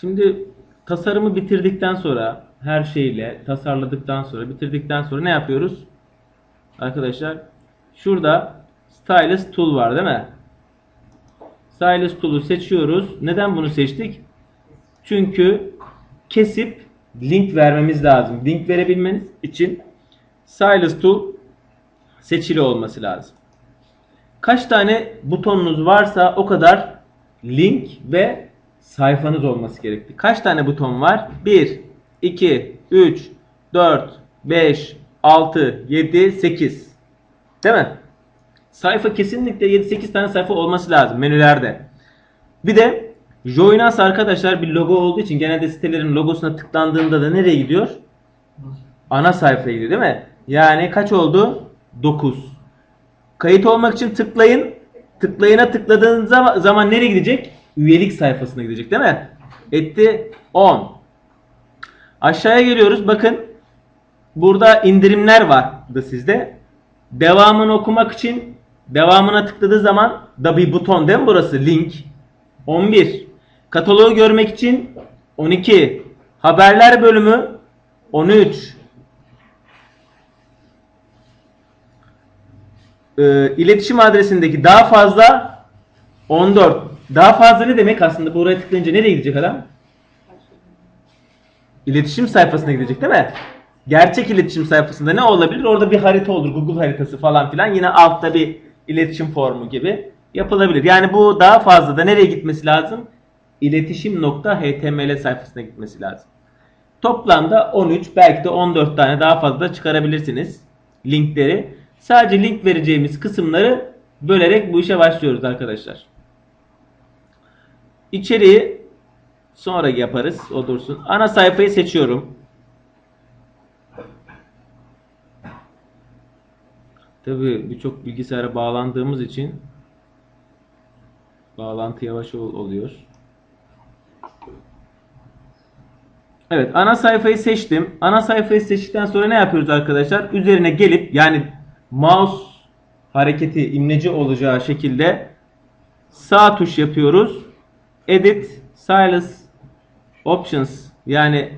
Şimdi tasarımı bitirdikten sonra her şeyle tasarladıktan sonra bitirdikten sonra ne yapıyoruz? Arkadaşlar şurada Stylus Tool var değil mi? Stylus Tool'u seçiyoruz. Neden bunu seçtik? Çünkü kesip link vermemiz lazım. Link verebilmeniz için Stylus Tool seçili olması lazım. Kaç tane butonunuz varsa o kadar link ve sayfanız olması gerekti. Kaç tane buton var? 1, 2, 3, 4, 5, 6, 7, 8. Değil mi? Sayfa kesinlikle 7-8 tane sayfa olması lazım menülerde. Bir de Join Us arkadaşlar bir logo olduğu için genelde sitelerin logosuna tıklandığında da nereye gidiyor? Ana sayfaya gidiyor değil mi? Yani kaç oldu? 9. Kayıt olmak için tıklayın. Tıklayına tıkladığınız zaman nereye gidecek? Üyelik sayfasına gidecek değil mi? Etti 10. Aşağıya geliyoruz. Bakın burada indirimler vardı sizde. Devamını okumak için devamına tıkladığı zaman da bir buton değil mi burası? Link. 11. Kataloğu görmek için 12. Haberler bölümü 13. Ee, iletişim adresindeki daha fazla 14. Daha fazla ne demek aslında? Buraya tıklayınca nereye gidecek adam? İletişim sayfasına gidecek değil mi? Gerçek iletişim sayfasında ne olabilir? Orada bir harita olur. Google haritası falan filan. Yine altta bir iletişim formu gibi yapılabilir. Yani bu daha fazla da nereye gitmesi lazım? İletişim.html sayfasına gitmesi lazım. Toplamda 13 belki de 14 tane daha fazla da çıkarabilirsiniz linkleri. Sadece link vereceğimiz kısımları bölerek bu işe başlıyoruz arkadaşlar. İçeriği sonra yaparız. O dursun. Ana sayfayı seçiyorum. Tabii birçok bilgisayara bağlandığımız için bağlantı yavaş ol- oluyor. Evet ana sayfayı seçtim. Ana sayfayı seçtikten sonra ne yapıyoruz arkadaşlar? Üzerine gelip yani mouse hareketi imleci olacağı şekilde sağ tuş yapıyoruz. Edit Stylus Options yani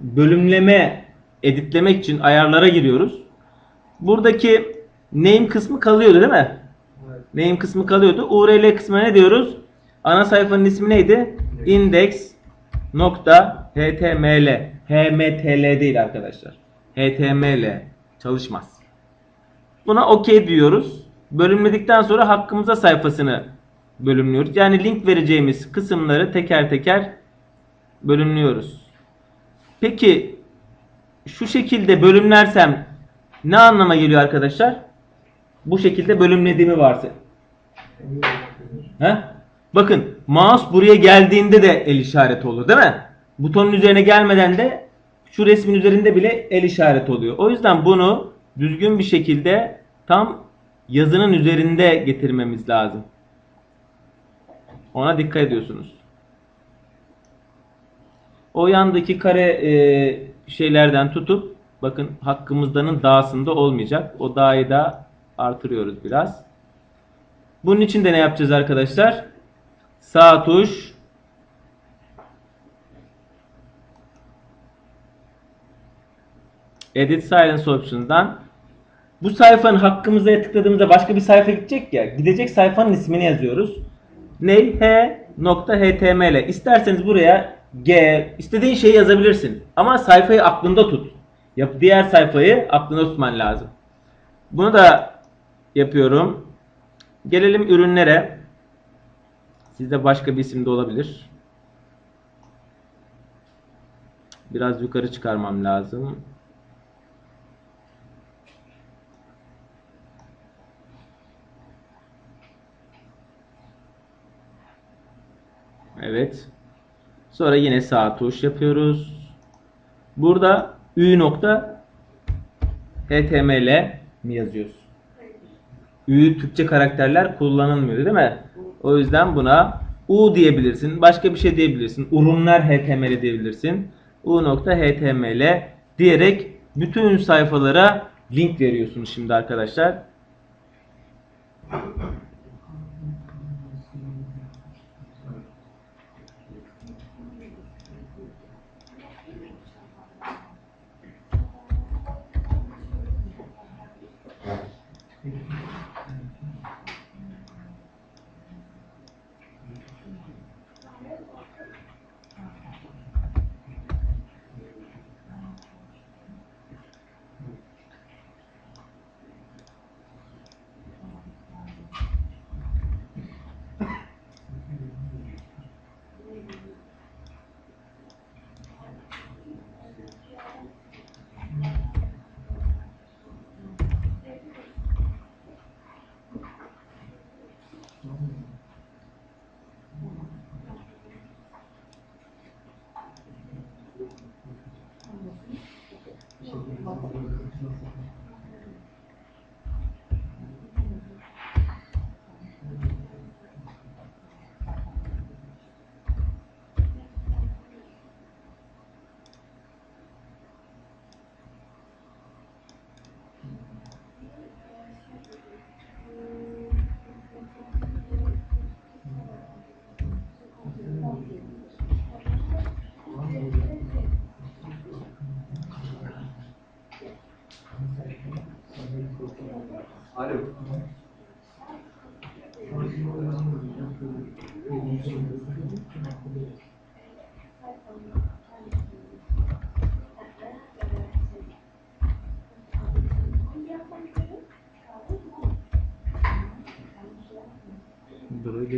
bölümleme editlemek için ayarlara giriyoruz. Buradaki name kısmı kalıyordu değil mi? Name kısmı kalıyordu. URL kısmına ne diyoruz? Ana sayfanın ismi neydi? index.html HMTL değil arkadaşlar. HTML çalışmaz. Buna OK diyoruz. Bölümledikten sonra hakkımıza sayfasını bölümlüyoruz. Yani link vereceğimiz kısımları teker teker bölümlüyoruz. Peki şu şekilde bölümlersem ne anlama geliyor arkadaşlar? Bu şekilde bölümlediğimi varsa. He? Bakın mouse buraya geldiğinde de el işareti olur değil mi? Butonun üzerine gelmeden de şu resmin üzerinde bile el işareti oluyor. O yüzden bunu düzgün bir şekilde tam yazının üzerinde getirmemiz lazım. Ona dikkat ediyorsunuz. O yandaki kare e, şeylerden tutup bakın hakkımızdanın dağısında olmayacak. O dağı da artırıyoruz biraz. Bunun için de ne yapacağız arkadaşlar? Sağ tuş Edit Silence Options'dan bu sayfanın hakkımıza tıkladığımızda başka bir sayfa gidecek ya. Gidecek sayfanın ismini yazıyoruz. Ne? H.html. İsterseniz buraya G istediğin şeyi yazabilirsin. Ama sayfayı aklında tut. Yap diğer sayfayı aklında tutman lazım. Bunu da yapıyorum. Gelelim ürünlere. Sizde başka bir isim de olabilir. Biraz yukarı çıkarmam lazım. Evet. Sonra yine sağ tuş yapıyoruz. Burada ü nokta html mi yazıyoruz? Ü Türkçe karakterler kullanılmıyor değil mi? O yüzden buna u diyebilirsin. Başka bir şey diyebilirsin. Ürünler html diyebilirsin. u nokta html diyerek bütün sayfalara link veriyorsunuz şimdi arkadaşlar.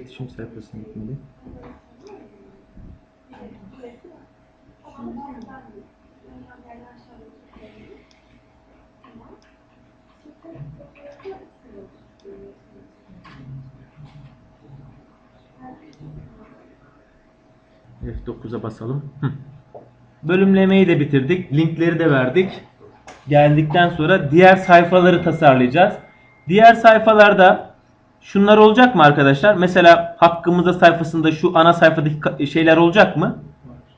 İletişim sayfasına gitmeli. F9'a basalım. Bölümlemeyi de bitirdik. Linkleri de verdik. Geldikten sonra diğer sayfaları tasarlayacağız. Diğer sayfalarda şunlar olacak mı arkadaşlar? Mesela hakkımızda sayfasında şu ana sayfadaki şeyler olacak mı?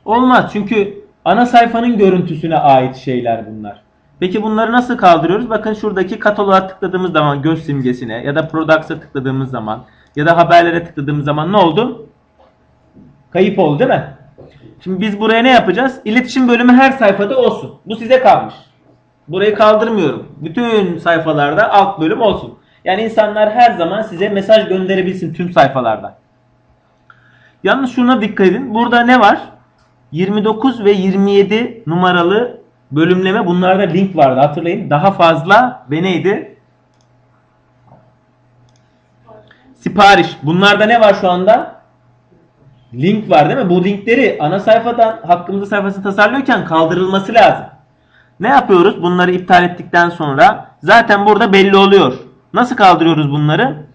Olmaz. Çünkü ana sayfanın görüntüsüne ait şeyler bunlar. Peki bunları nasıl kaldırıyoruz? Bakın şuradaki kataloğa tıkladığımız zaman göz simgesine ya da products'a tıkladığımız zaman ya da haberlere tıkladığımız zaman ne oldu? Kayıp oldu değil mi? Şimdi biz buraya ne yapacağız? İletişim bölümü her sayfada olsun. Bu size kalmış. Burayı kaldırmıyorum. Bütün sayfalarda alt bölüm olsun. Yani insanlar her zaman size mesaj gönderebilsin tüm sayfalardan. Yalnız şuna dikkat edin. Burada ne var? 29 ve 27 numaralı bölümleme bunlarda link vardı hatırlayın. Daha fazla ve neydi? Sipariş. Bunlarda ne var şu anda? Link var değil mi? Bu linkleri ana sayfadan hakkımızda sayfasını tasarlıyorken kaldırılması lazım. Ne yapıyoruz? Bunları iptal ettikten sonra zaten burada belli oluyor. Nasıl kaldırıyoruz bunları?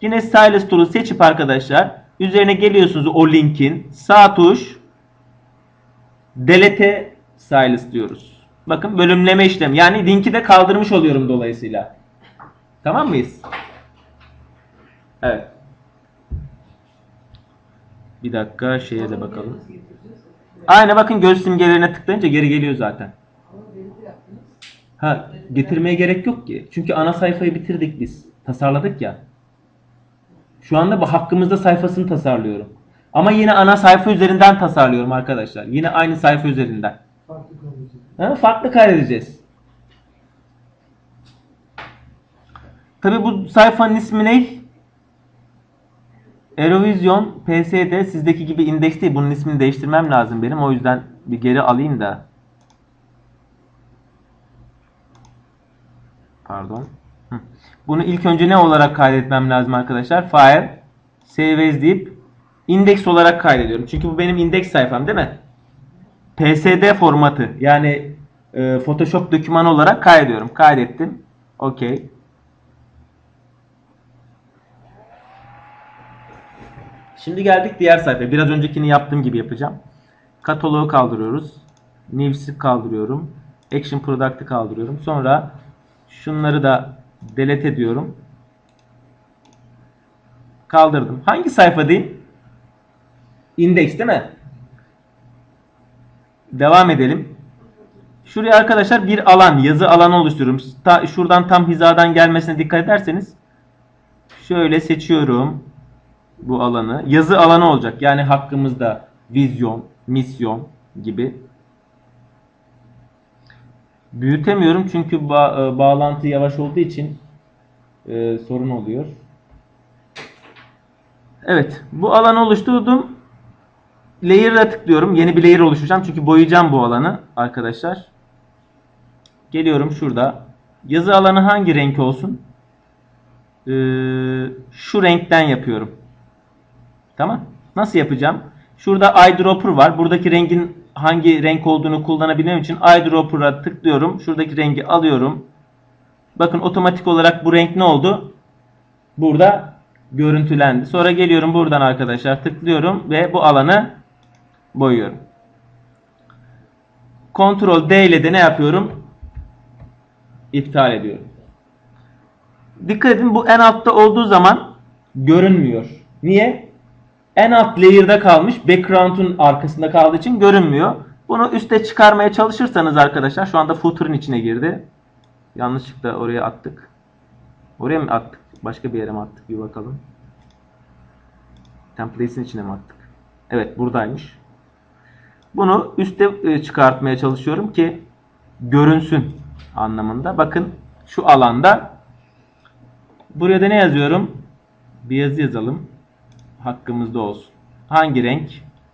Yine Stylus Tool'u seçip arkadaşlar üzerine geliyorsunuz o linkin sağ tuş delete Stylus diyoruz. Bakın bölümleme işlemi. Yani linki de kaldırmış oluyorum dolayısıyla. Tamam mıyız? Evet. Bir dakika şeye de bakalım. Aynen bakın göz simgelerine tıklayınca geri geliyor zaten. Ha getirmeye gerek yok ki. Çünkü ana sayfayı bitirdik biz. Tasarladık ya. Şu anda bu hakkımızda sayfasını tasarlıyorum. Ama yine ana sayfa üzerinden tasarlıyorum arkadaşlar. Yine aynı sayfa üzerinden. Ha, farklı kaydedeceğiz. Tabi bu sayfanın ismi ne? Eurovision PSD sizdeki gibi indeks değil. Bunun ismini değiştirmem lazım benim. O yüzden bir geri alayım da. Pardon. Bunu ilk önce ne olarak kaydetmem lazım arkadaşlar? File, save as deyip indeks olarak kaydediyorum. Çünkü bu benim indeks sayfam değil mi? PSD formatı yani e, Photoshop dokümanı olarak kaydediyorum. Kaydettim. Okey. Şimdi geldik diğer sayfaya. Biraz öncekini yaptığım gibi yapacağım. Kataloğu kaldırıyoruz. News'i kaldırıyorum. Action Product'ı kaldırıyorum. Sonra şunları da delete ediyorum. Kaldırdım. Hangi sayfa diyeyim? Index değil mi? Devam edelim. Şuraya arkadaşlar bir alan, yazı alanı oluşturuyorum. Ta, şuradan tam hizadan gelmesine dikkat ederseniz şöyle seçiyorum bu alanı. Yazı alanı olacak. Yani hakkımızda vizyon, misyon gibi. Büyütemiyorum çünkü ba- e, bağlantı yavaş olduğu için e, sorun oluyor. Evet, bu alanı oluşturdum. Layer'a tıklıyorum. Yeni bir layer oluşturacağım çünkü boyayacağım bu alanı arkadaşlar. Geliyorum şurada. Yazı alanı hangi renk olsun? Ee, şu renkten yapıyorum. Tamam. Nasıl yapacağım? Şurada eyedropper var. Buradaki rengin hangi renk olduğunu kullanabilmem için eyedropper'a tıklıyorum. Şuradaki rengi alıyorum. Bakın otomatik olarak bu renk ne oldu? Burada görüntülendi. Sonra geliyorum buradan arkadaşlar tıklıyorum ve bu alanı boyuyorum. Ctrl D ile de ne yapıyorum? iptal ediyorum. Dikkat edin bu en altta olduğu zaman görünmüyor. Niye? En alt layer'da kalmış. Background'un arkasında kaldığı için görünmüyor. Bunu üste çıkarmaya çalışırsanız arkadaşlar şu anda footer'ın içine girdi. Yanlışlıkla oraya attık. Oraya mı attık? Başka bir yere mi attık? Bir bakalım. Templates'in içine mi attık? Evet buradaymış. Bunu üste e, çıkartmaya çalışıyorum ki görünsün anlamında. Bakın şu alanda buraya da ne yazıyorum? Bir yazı yazalım. Hakkımızda olsun. Hangi renk?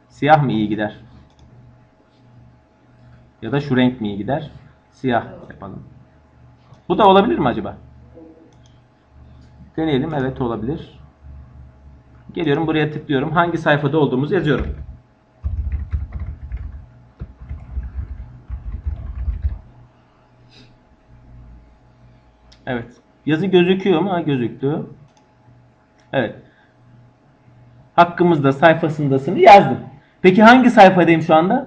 Siyah mı iyi gider? Ya da şu renk mi iyi gider? Siyah yapalım. Bu da olabilir mi acaba? Deneyelim. Evet olabilir. Geliyorum buraya tıklıyorum. Hangi sayfada olduğumuzu yazıyorum. Evet. Yazı gözüküyor mu? Ha, gözüktü. Evet. Hakkımızda sayfasındasını yazdım. Peki hangi sayfadayım şu anda?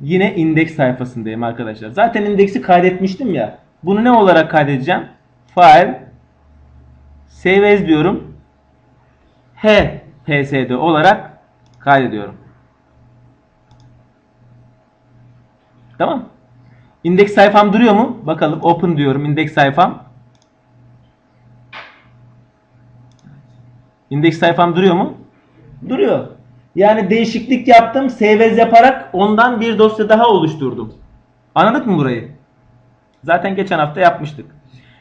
Yine indeks sayfasındayım arkadaşlar. Zaten indeksi kaydetmiştim ya. Bunu ne olarak kaydedeceğim? File Save as diyorum. H PSD olarak kaydediyorum. Tamam. İndeks sayfam duruyor mu? Bakalım open diyorum indeks sayfam. İndeks sayfam duruyor mu? Duruyor. Yani değişiklik yaptım. Save as yaparak ondan bir dosya daha oluşturdum. Anladık mı burayı? Zaten geçen hafta yapmıştık.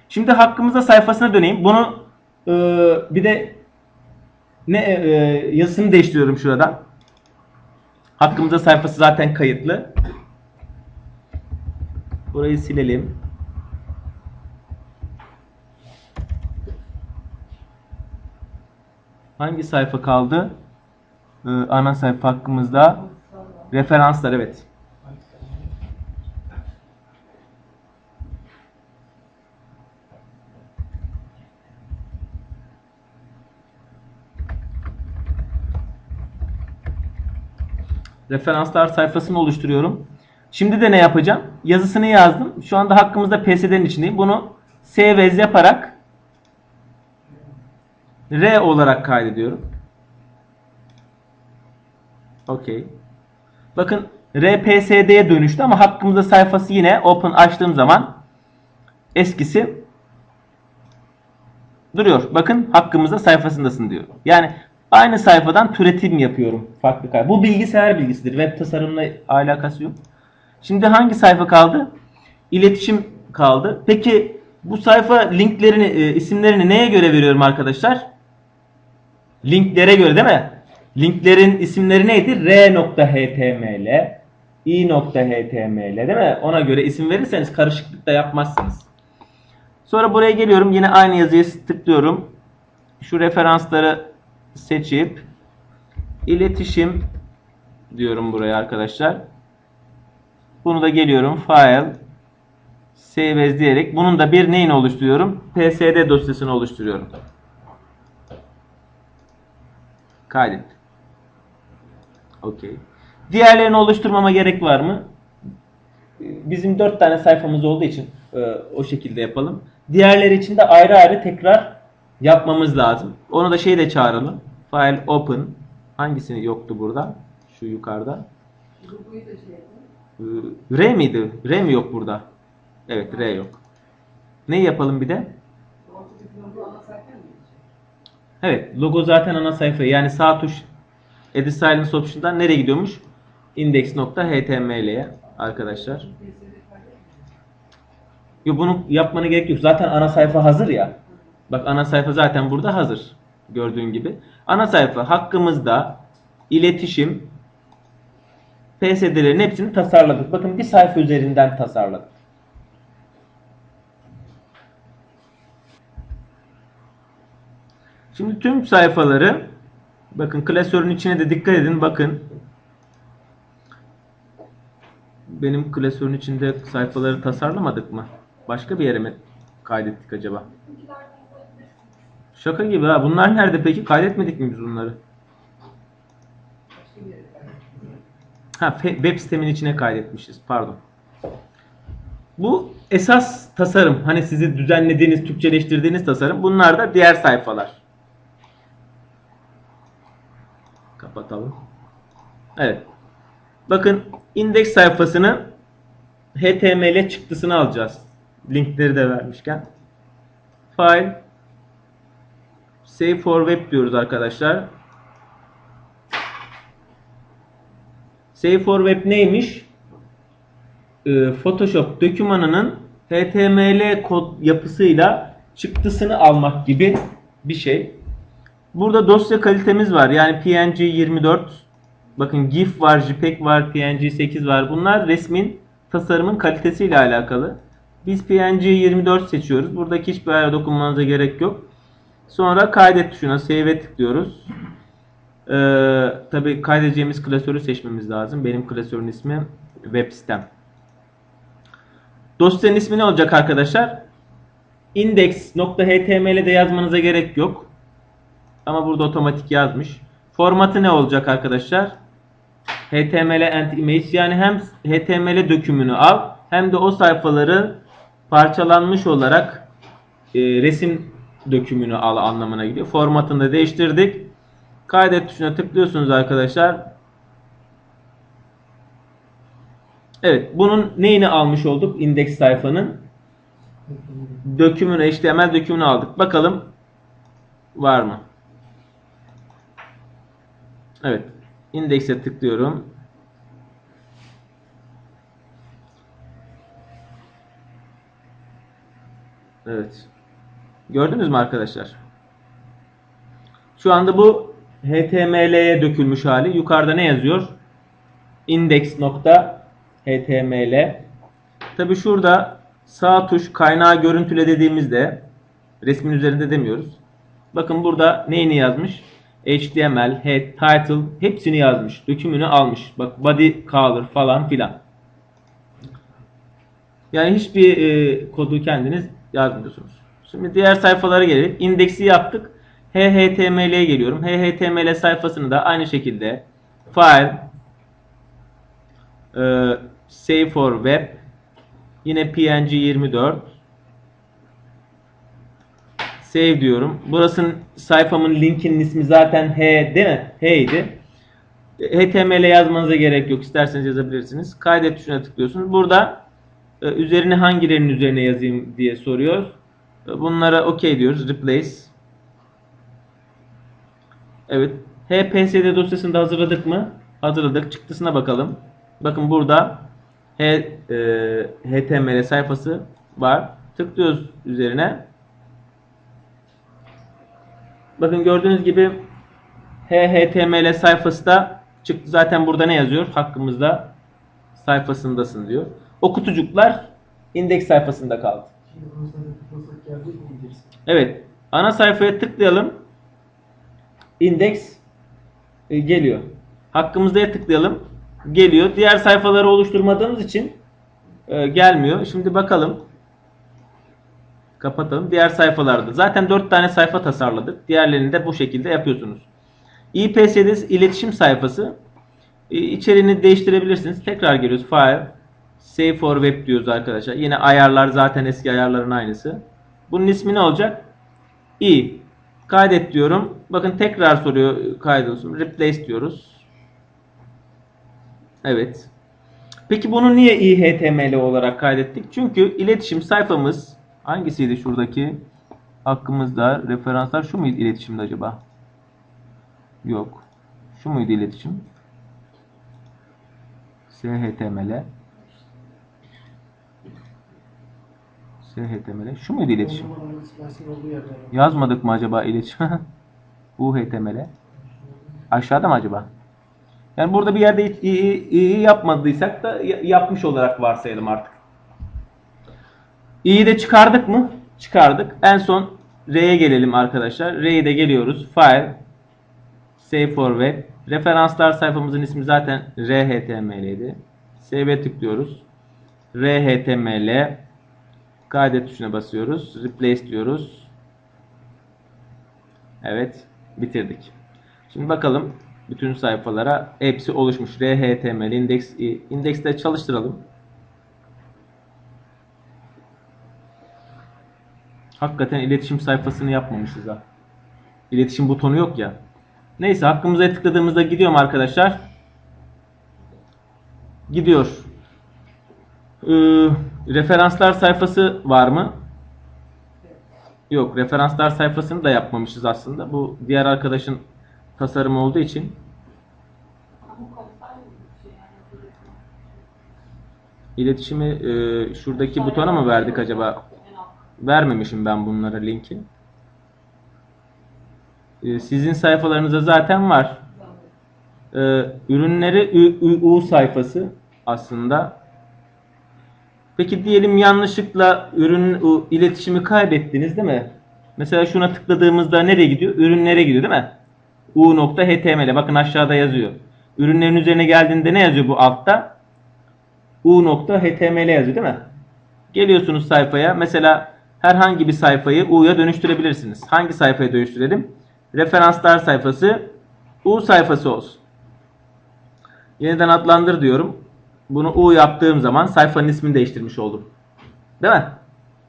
Şimdi hakkımızda sayfasına döneyim. Bunu e, bir de ne e, yazısını değiştiriyorum şurada. Hakkımızda sayfası zaten kayıtlı. Burayı silelim. Hangi sayfa kaldı? Ee, ana sayfa hakkımızda. Referanslar evet. Referanslar sayfasını oluşturuyorum. Şimdi de ne yapacağım? Yazısını yazdım. Şu anda hakkımızda PSD'nin içindeyim. Bunu save as yaparak R olarak kaydediyorum. Okey. Bakın RPSD'ye dönüştü ama hakkımızda sayfası yine open açtığım zaman eskisi duruyor. Bakın hakkımızda sayfasındasın diyor. Yani aynı sayfadan türetim yapıyorum. Farklı kay- Bu bilgisayar bilgisidir. Web tasarımla alakası yok. Şimdi hangi sayfa kaldı? İletişim kaldı. Peki bu sayfa linklerini, e, isimlerini neye göre veriyorum arkadaşlar? Linklere göre değil mi? Linklerin isimleri neydi? r.html, i.html değil mi? Ona göre isim verirseniz karışıklık da yapmazsınız. Sonra buraya geliyorum. Yine aynı yazıyı tıklıyorum. Şu referansları seçip iletişim diyorum buraya arkadaşlar. Bunu da geliyorum. File Save as diyerek bunun da bir neyini oluşturuyorum? PSD dosyasını oluşturuyorum. Kaydet. Okey. Diğerlerini oluşturmama gerek var mı? Bizim 4 tane sayfamız olduğu için e, o şekilde yapalım. Diğerleri için de ayrı ayrı tekrar yapmamız lazım. Onu da şeyde çağıralım. File open. Hangisini yoktu burada? Şu yukarıda. Ee, R miydi? R mi yok burada? Evet R yok. Ne yapalım bir de? Evet logo zaten ana sayfa. Yani sağ tuş Edit Silence Option'dan nereye gidiyormuş? Index.html'ye arkadaşlar. Yo bunu yapmana gerek yok. Zaten ana sayfa hazır ya. Bak ana sayfa zaten burada hazır. Gördüğün gibi. Ana sayfa hakkımızda iletişim PSD'lerin hepsini tasarladık. Bakın bir sayfa üzerinden tasarladık. Şimdi tüm sayfaları bakın klasörün içine de dikkat edin. Bakın benim klasörün içinde sayfaları tasarlamadık mı? Başka bir yere mi kaydettik acaba? Şaka gibi ha. Bunlar nerede peki? Kaydetmedik mi biz bunları? Ha web sitemin içine kaydetmişiz. Pardon. Bu esas tasarım. Hani sizi düzenlediğiniz, Türkçeleştirdiğiniz tasarım. Bunlar da diğer sayfalar. Kapatalım. Evet. Bakın indeks sayfasını HTML çıktısını alacağız. Linkleri de vermişken. File Save for Web diyoruz arkadaşlar. Save for Web neymiş? Ee, Photoshop dokümanının HTML kod yapısıyla çıktısını almak gibi bir şey. Burada dosya kalitemiz var. Yani PNG 24. Bakın GIF var, JPEG var, PNG 8 var. Bunlar resmin tasarımın kalitesiyle alakalı. Biz PNG 24 seçiyoruz. Buradaki hiçbir ayara dokunmanıza gerek yok. Sonra kaydet tuşuna save'e tıklıyoruz. Ee, Tabi kaydedeceğimiz klasörü seçmemiz lazım. Benim klasörün ismi web sitem. Dosyanın ismi ne olacak arkadaşlar? index.html'de yazmanıza gerek yok. Ama burada otomatik yazmış. Formatı ne olacak arkadaşlar? HTML and image yani hem HTML dökümünü al hem de o sayfaları parçalanmış olarak e, resim dökümünü al anlamına geliyor. Formatını da değiştirdik. Kaydet tuşuna tıklıyorsunuz arkadaşlar. Evet, bunun neyini almış olduk? Indeks sayfanın dökümünü, HTML dökümünü aldık. Bakalım var mı? Evet. Indekse tıklıyorum. Evet. Gördünüz mü arkadaşlar? Şu anda bu HTML'ye dökülmüş hali. Yukarıda ne yazıyor? index.html Tabi şurada sağ tuş kaynağı görüntüle dediğimizde resmin üzerinde demiyoruz. Bakın burada neyini yazmış? HTML, head, title hepsini yazmış. Dökümünü almış. Bak body color falan filan. Yani hiçbir e, kodu kendiniz yazmıyorsunuz. Şimdi diğer sayfalara gelelim. İndeksi yaptık. HHTML'ye geliyorum. HHTML sayfasını da aynı şekilde file e, save for web yine png 24 save diyorum. Burasının sayfamın linkinin ismi zaten H değil mi? H idi. HTML yazmanıza gerek yok. İsterseniz yazabilirsiniz. Kaydet tuşuna tıklıyorsunuz. Burada e, üzerine hangilerinin üzerine yazayım diye soruyor. E, Bunlara OK diyoruz. Replace. Evet. HPSD dosyasını da hazırladık mı? Hazırladık. Çıktısına bakalım. Bakın burada H, e, HTML sayfası var. Tıklıyoruz üzerine. Bakın gördüğünüz gibi HTML sayfası da çıktı. Zaten burada ne yazıyor? Hakkımızda sayfasındasın diyor. O kutucuklar indeks sayfasında kaldı. Evet. Ana sayfaya tıklayalım. Indeks e, geliyor. Hakkımızda'ya tıklayalım. Geliyor. Diğer sayfaları oluşturmadığımız için e, gelmiyor. Şimdi bakalım. Kapatalım. Diğer sayfalarda. Zaten 4 tane sayfa tasarladık. Diğerlerini de bu şekilde yapıyorsunuz. IPSD iletişim sayfası. E, içeriğini değiştirebilirsiniz. Tekrar geliyoruz. File. Save for web diyoruz arkadaşlar. Yine ayarlar zaten eski ayarların aynısı. Bunun ismi ne olacak? i. Kaydet diyorum. Bakın tekrar soruyor kaydolsun. Replace diyoruz. Evet. Peki bunu niye ihtml olarak kaydettik? Çünkü iletişim sayfamız hangisiydi şuradaki? Hakkımızda referanslar şu muydu iletişimde acaba? Yok. Şu muydu iletişim? SHTML. SHTML. Şu muydu iletişim? Yazmadık mı acaba iletişim? UHTML. Aşağıda mı acaba? Yani burada bir yerde hiç iyi, iyi yapmadıysak da ya- yapmış olarak varsayalım artık. İyi de çıkardık mı? Çıkardık. En son R'ye gelelim arkadaşlar. R'ye de geliyoruz. File Save for Web. Referanslar sayfamızın ismi zaten RHTML idi. Save'e tıklıyoruz. RHTML Kaydet tuşuna basıyoruz. Replace diyoruz. Evet. Bitirdik. Şimdi bakalım bütün sayfalara hepsi oluşmuş. RHTML, indeks, indekste çalıştıralım. Hakikaten iletişim sayfasını yapmamışız ha. İletişim butonu yok ya. Neyse hakkımıza tıkladığımızda gidiyor mu arkadaşlar? Gidiyor. Ee, referanslar sayfası var mı? Yok, referanslar sayfasını da yapmamışız aslında. Bu diğer arkadaşın tasarımı olduğu için. İletişimi e, şuradaki butona mı verdik acaba? Vermemişim ben bunlara linki. E, sizin sayfalarınızda zaten var. E, ürünleri Ü- Ü- U sayfası aslında. Peki diyelim yanlışlıkla ürün iletişimi kaybettiniz değil mi? Mesela şuna tıkladığımızda nereye gidiyor? Ürünlere gidiyor değil mi? u.html bakın aşağıda yazıyor. Ürünlerin üzerine geldiğinde ne yazıyor bu altta? u.html yazıyor değil mi? Geliyorsunuz sayfaya. Mesela herhangi bir sayfayı u'ya dönüştürebilirsiniz. Hangi sayfaya dönüştürelim? Referanslar sayfası u sayfası olsun. Yeniden adlandır diyorum. Bunu u yaptığım zaman sayfanın ismini değiştirmiş oldum. Değil mi?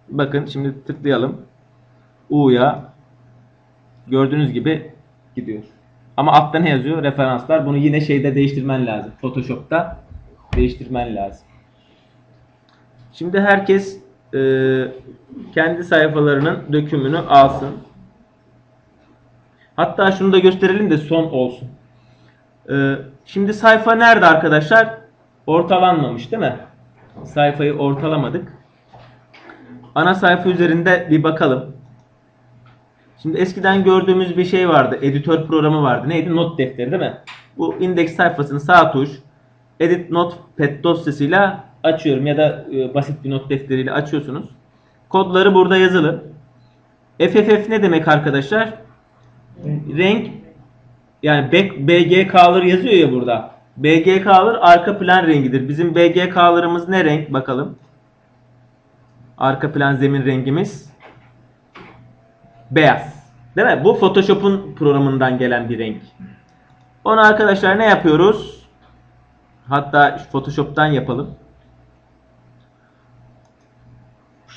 Bakın şimdi tıklayalım. U'ya gördüğünüz gibi gidiyor. Ama altta ne yazıyor? Referanslar. Bunu yine şeyde değiştirmen lazım. Photoshop'ta değiştirmen lazım. Şimdi herkes e, kendi sayfalarının dökümünü alsın. Hatta şunu da gösterelim de son olsun. E, şimdi sayfa nerede arkadaşlar? Ortalanmamış değil mi? Sayfayı ortalamadık. Ana sayfa üzerinde bir bakalım. Şimdi eskiden gördüğümüz bir şey vardı. Editör programı vardı. Neydi? Not defteri değil mi? Bu indeks sayfasını sağ tuş Edit Notepad dosyasıyla açıyorum ya da e, basit bir not defteriyle açıyorsunuz. Kodları burada yazılı. FFF ne demek arkadaşlar? Renk yani back- BG color yazıyor ya burada. BG color arka plan rengidir. Bizim BG color'ımız ne renk bakalım. Arka plan zemin rengimiz beyaz. Değil mi? Bu Photoshop'un programından gelen bir renk. Onu arkadaşlar ne yapıyoruz? Hatta Photoshop'tan yapalım.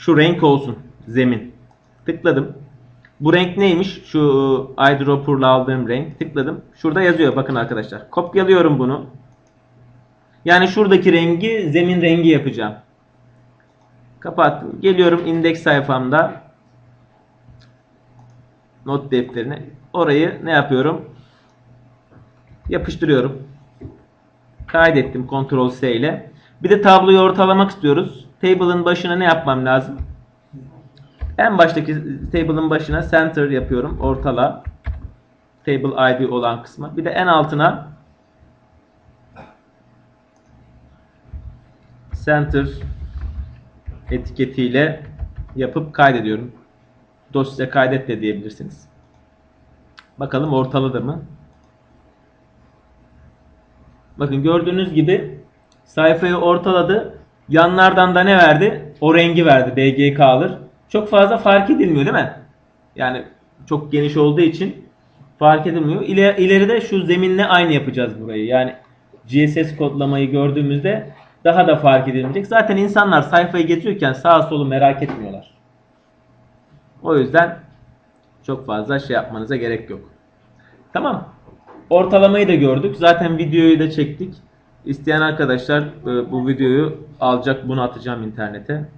Şu renk olsun. Zemin. Tıkladım. Bu renk neymiş? Şu eyedropper'la aldığım renk. Tıkladım. Şurada yazıyor bakın arkadaşlar. Kopyalıyorum bunu. Yani şuradaki rengi zemin rengi yapacağım. Kapattım. Geliyorum indeks sayfamda. Not defterine. Orayı ne yapıyorum? Yapıştırıyorum. Kaydettim Ctrl S ile. Bir de tabloyu ortalamak istiyoruz. Table'ın başına ne yapmam lazım? En baştaki table'ın başına center yapıyorum. Ortala. Table ID olan kısmı. Bir de en altına center etiketiyle yapıp kaydediyorum. Dosya kaydet de diyebilirsiniz. Bakalım ortaladı mı? Bakın gördüğünüz gibi sayfayı ortaladı. Yanlardan da ne verdi? O rengi verdi. BG kalır. Çok fazla fark edilmiyor değil mi? Yani çok geniş olduğu için fark edilmiyor. İle- İleride şu zeminle aynı yapacağız burayı. Yani CSS kodlamayı gördüğümüzde daha da fark edilmeyecek. Zaten insanlar sayfayı geziyorken sağa solu merak etmiyorlar. O yüzden çok fazla şey yapmanıza gerek yok. Tamam. Ortalamayı da gördük. Zaten videoyu da çektik. İsteyen arkadaşlar e, bu videoyu alacak bunu atacağım internete.